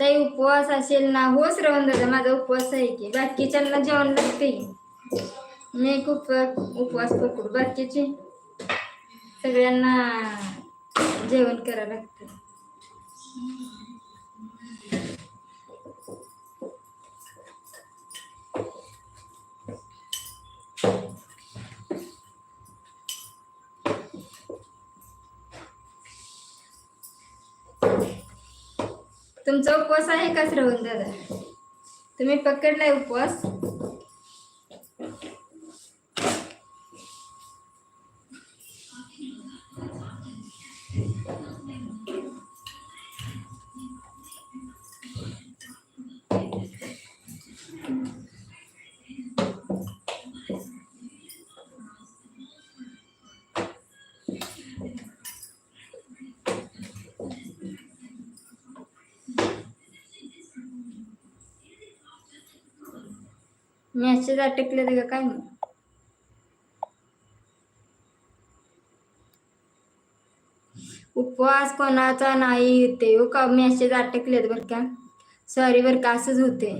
ताई उपवास असेल ना हो श्रवण दादा माझा उपवास आहे की. बाकीच्यांना जेवण लागते मी खूप उपवास पकडू. बाकीचे सगळ्यांना जेवण करावं लागतं. तुमचा उपवास आहे का श्रवण दादा? तुम्ही पकडलाय उपवास? मॅसेज अटकले का काय मग उपवास कोणाचा नाही होते हो का? मॅसेज अटकलेत बरं का. सॉरी बरं का असंच होते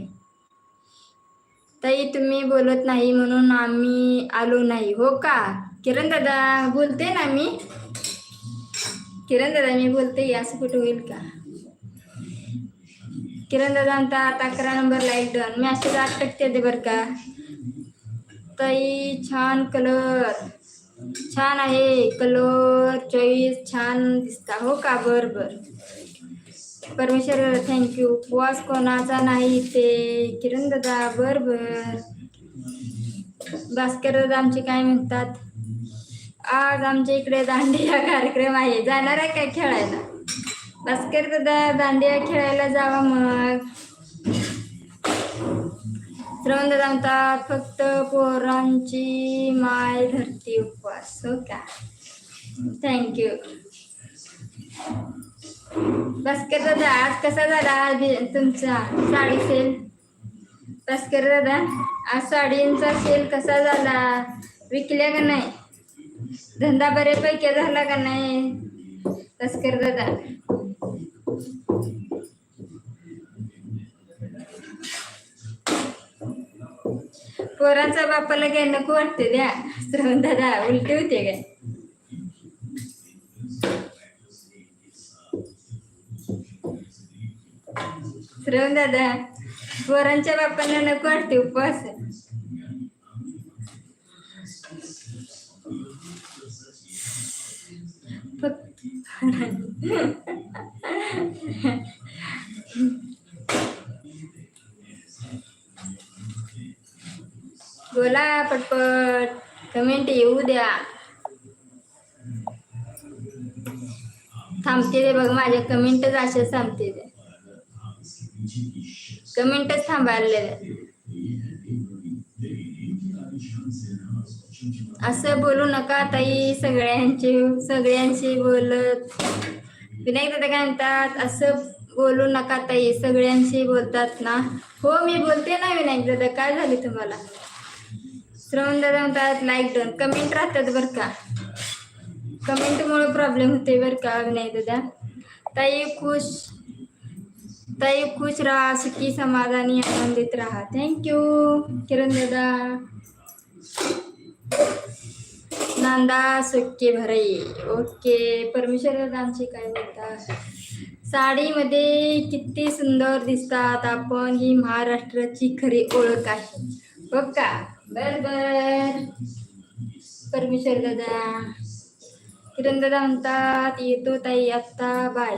ताई तुम्ही बोलत नाही म्हणून आम्ही आलो नाही हो का? किरण दादा बोलते ना मी? किरण दादा मी बोलते असं कुठं होईल का? किरण दादा म्हणतात अकरा नंबर लाइट डन मॅसेज अटकते ते बरं का. ताई छान कलर छान आहे. कलर चॉईस छान दिसता. हो का? बर बर. परमेश्वर थँक्यू उपवास कोणाचा नाही ते किरण दादा बर बर. भास्कर दादा आमचे काय म्हणतात? आज आमच्या इकडे दांडिया कार्यक्रम आहे. जाणार आहे काय खेळायला? भास्कर दादा दांडिया खेळायला जावा मग. श्रवण दादा म्हणतात फक्त पोरांची माय धरती उपवास. हो का? थँक्यू भास्कर दादा आज कसा झाला तुमचा साडी सेल? भास्कर दादा आज साडींचा सेल कसा झाला? विकल्या का नाही? धंदा बऱ्यापैकी झाला का नाही? भास्कर दादा. पोरांचा बापाला काय नको वाटते द्या श्रवण दादा उलटे होते काय श्रवण दादा पोरांच्या बापांना नको वाटते उपवास बोला पटपट. कमेंट येऊ द्या. थांबते ते बघ माझ्या कमेंटच असेच थांबते ते कमेंटच थांबायला असं बोलू नका ताई सगळ्यांची सगळ्यांशी बोलत. विनायक दादा काय म्हणतात? असं बोलू नका ताई सगळ्यांशी बोलतात ना. हो मी बोलते ना विनायक दादा काय झाले तुम्हाला? श्रवण दादा म्हणतात लाईक डन कमेंट राहतात बरं का. कमेंटमुळे प्रॉब्लेम होते बरं का नाही दादा. ताई खुश. ताई खुश राहा सुखी समाधानी आनंदित राहा. थँक्यू किरण दादा. नांदा सुके भरई ओके परमेश्वर दादा आमची काय म्हणतात? साडीमध्ये किती सुंदर दिसतात आपण. ही महाराष्ट्राची खरी ओळख आहे. हो का बर बर. परमेश्वर दादा. किरण दादा म्हणतात येतो ताई आत्ता बाय.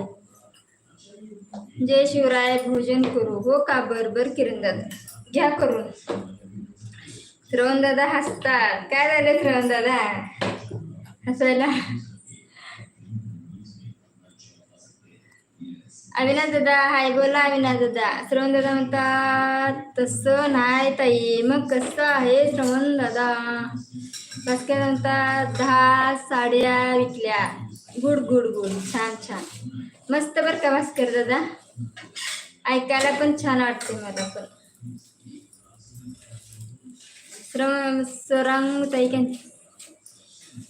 जय शिवराय भोजन करू. हो का? बर बर किरण दादा. घ्या करून. श्रवण दादा हसतात. काय झालं श्रवण दादा? हसायला अविनाश दादा हाय बोला अविनाश दादा श्रवण दादा म्हणतात तसं नाही ताई मग कसं आहे श्रवण दादा भास्कर म्हणतात दहा साड्या विकल्या गुड गुड गुड छान छान मस्त बरं का भास्कर दादा ऐकायला पण छान वाटते मला पण श्रम सरंग ताई काय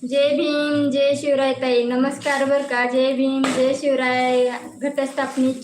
जय भीम जय शिवराय ताई. नमस्कार बर का. जय भीम जय शिवराय. घटस्थापनेच्या